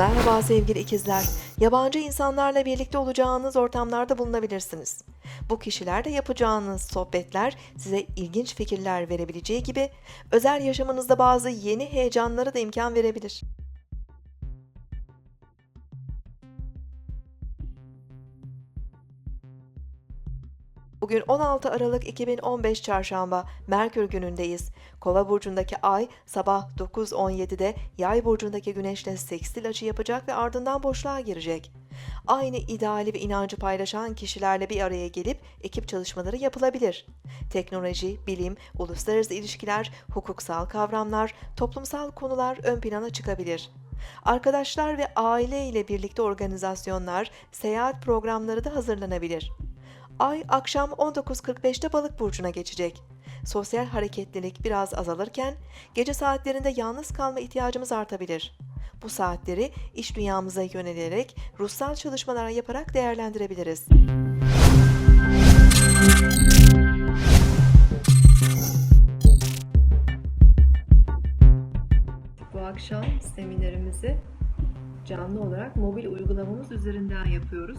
Merhaba sevgili ikizler. Yabancı insanlarla birlikte olacağınız ortamlarda bulunabilirsiniz. Bu kişilerle yapacağınız sohbetler size ilginç fikirler verebileceği gibi özel yaşamınızda bazı yeni heyecanlara da imkan verebilir. Bugün 16 Aralık 2015 Çarşamba Merkür günündeyiz. Kova burcundaki ay sabah 9.17'de Yay burcundaki güneşle sekstil açı yapacak ve ardından boşluğa girecek. Aynı ideali ve inancı paylaşan kişilerle bir araya gelip ekip çalışmaları yapılabilir. Teknoloji, bilim, uluslararası ilişkiler, hukuksal kavramlar, toplumsal konular ön plana çıkabilir. Arkadaşlar ve aile ile birlikte organizasyonlar, seyahat programları da hazırlanabilir. Ay akşam 19.45'te balık burcuna geçecek. Sosyal hareketlilik biraz azalırken gece saatlerinde yalnız kalma ihtiyacımız artabilir. Bu saatleri iş dünyamıza yönelerek ruhsal çalışmalar yaparak değerlendirebiliriz. Bu akşam seminerimizi canlı olarak mobil uygulamamız üzerinden yapıyoruz.